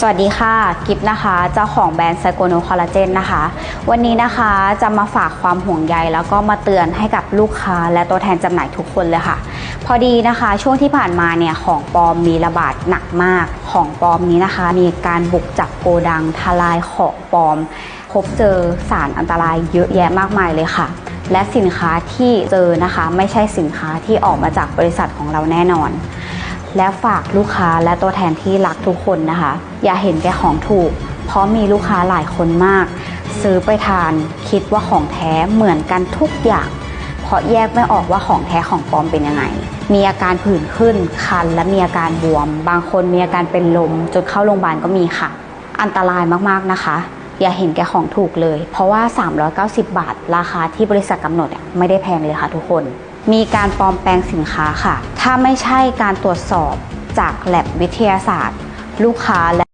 สวัสดีค่ะ กิฟนะคะ เจ้าของแบรนด์ไซโกโนคอลลาเจนนะคะ วันนี้นะคะจะมาฝากความห่วงใยแล้วก็มาเตือนให้กับลูกค้าและตัวแทนจำหน่ายทุกคนเลยค่ะ พอดีนะคะช่วงที่ผ่านมาเนี่ยของปลอมมีระบาดหนักมาก ของปลอมนี้นะคะ มีการบุกจับโกดังทลายของปลอม พบเจอสารอันตรายเยอะแยะมากมายเลยค่ะ และสินค้าที่เจอนะคะ ไม่ใช่สินค้าที่ออกมาจากบริษัทของเราแน่นอน และฝากลูกค้าและตัวแทนที่รักทุกคนนะคะ อย่าเห็นแก่ของถูก เพราะมีลูกค้าหลายคนมาก ซื้อไปทานคิดว่าของแท้เหมือนกันทุกอย่าง เพราะแยกไม่ออกว่าของแท้ของปลอมเป็นยังไง มีอาการผื่นขึ้นคันและมีอาการบวม บางคนมีอาการเป็นลมจนเข้าโรงพยาบาลก็มีค่ะ อันตรายมากๆนะคะ อย่าเห็นแก่ของถูกเลย เพราะว่า 390 บาท ราคาที่บริษัทกำหนดไม่ได้แพงเลยค่ะทุกคน มีการปลอมแปลงสินค้าค่ะ ถ้าไม่ใช่การตรวจสอบจากแลบวิทยาศาสตร์ ลูกค้าและ